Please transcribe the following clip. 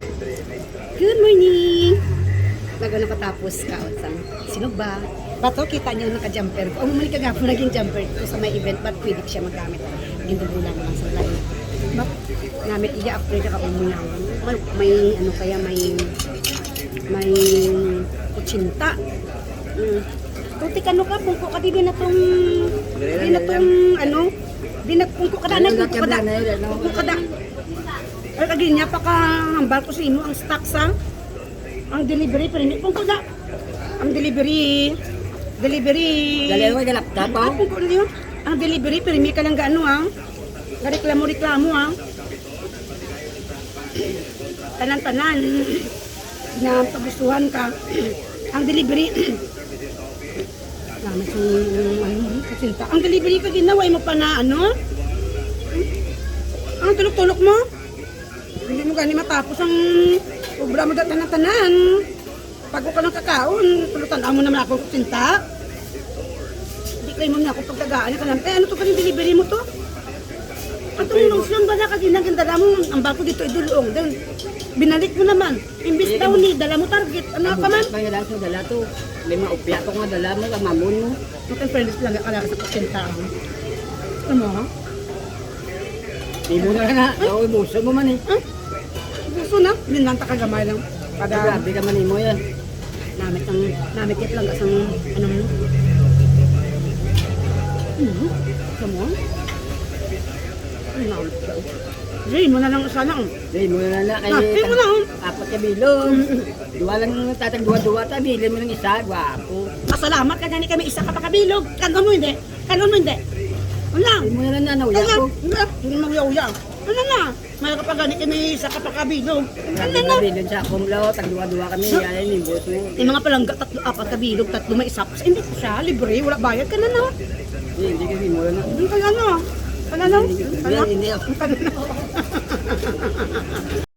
Good morning! Naga nakatapos ka o sa sino ba? Bato, kita niyo naka-jumper ko. Ang umalik ka naging jumper ko sa may event, ba't pwede ko siya magamit? Gindubulan lang sa layo. Bak, gamit iya after ka umulang. May, may ano kaya, may may kutsinta. Mm. Tutik ano ka, pungko ka di na tong di na tong ano, di na pungko ka da, nagpungko ka da, pungko ka da. Ay kagi niya pa ka hambal ko sa imo ang stock sa ang delivery pero hindi pungko da. Ang delivery delivery Dali mo galap ka pa. pungko na yun. Ang delivery pero hindi ka lang gaano ang reklamo reklamo ang tanan-tanan na tabusuhan ka ang delivery Naman yung ano, kasinta. Ang delivery ka ginawa mo pa na ano? Ang tulok-tulok mo? Hindi mo gani matapos ang obra mo datan ng tanan. Pag ka ng kakaon, tulutan mo naman ako kasinta. Hindi kayo mo na ako pagkagaan ka lang. Eh, ano to ka yung delivery mo to? Ang tumulong silang ba na kasi nagandala mo, ang bako dito idulong. Then, binalik mo naman. Imbis daw ni, dala mo target. Ano ka man? May dala ko dala to. Lima upya ko nga dala mo ka mamon mo. Mga friends lang ka lang sa kasinta. Ano ha? Di mo na na. Ako ibuso mo man eh. Ah, gusto na. Minanta ka gamay lang. Kada grabe ka man mo yan. namit ang namit it lang kasang ano mo. Hmm. Kamu? Ano? Jay, mo na lang sana. Di mo na na kay di mo na, oh. apat ka bilog. Duwa lang tatag duwa-duwa ta bilin mo ng isa. Gwapo. Pasalamat ka gani kami isa ka pa kabilog. Kanon mo hindi. Kanon mo hindi. Di mo na na Ano nauya na? ko. Wala. Hindi mo uya Ano na? May ka pa gani kami isa ka pa kabilog. Ano na? na bilin sa akong law. Tag duwa-duwa kami. Yan yung buso. Yung mga palangga, tatlo, apat kabilog, tatlo may isa. Hindi ko siya, libre, wala bayad ka na na. Di, Hindi kasi mo na na. Ano ka ano? Ano? Hindi, Ano? hindi. Ano?